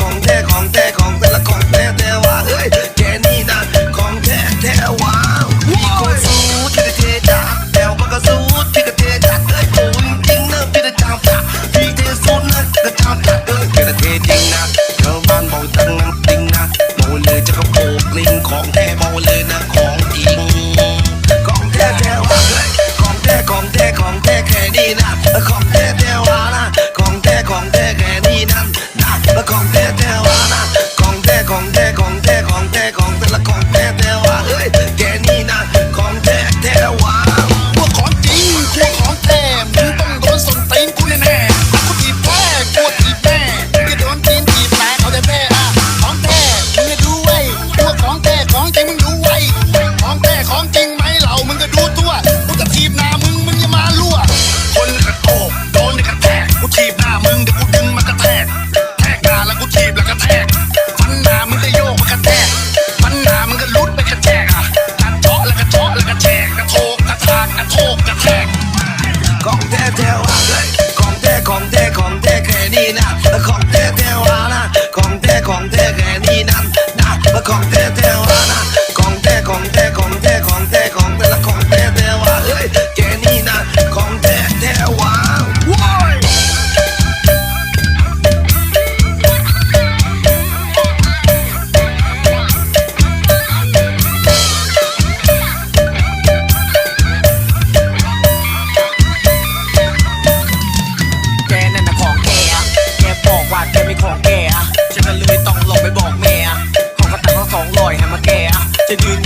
ของแท้ของแท้ของแต่ละของแท้แต่ว่าเฮ้ยแกนี่นะของแท้แท้ว่าพี่ก็สู้ที่กระเทดักแต้วก็สู้ที่กระเทดักเอ้ยโอ้จริงนะที่จะจำจักที่เทสู้นะจะจำจักเอ้ยกระเทจริงนะ com terreno. จะยืน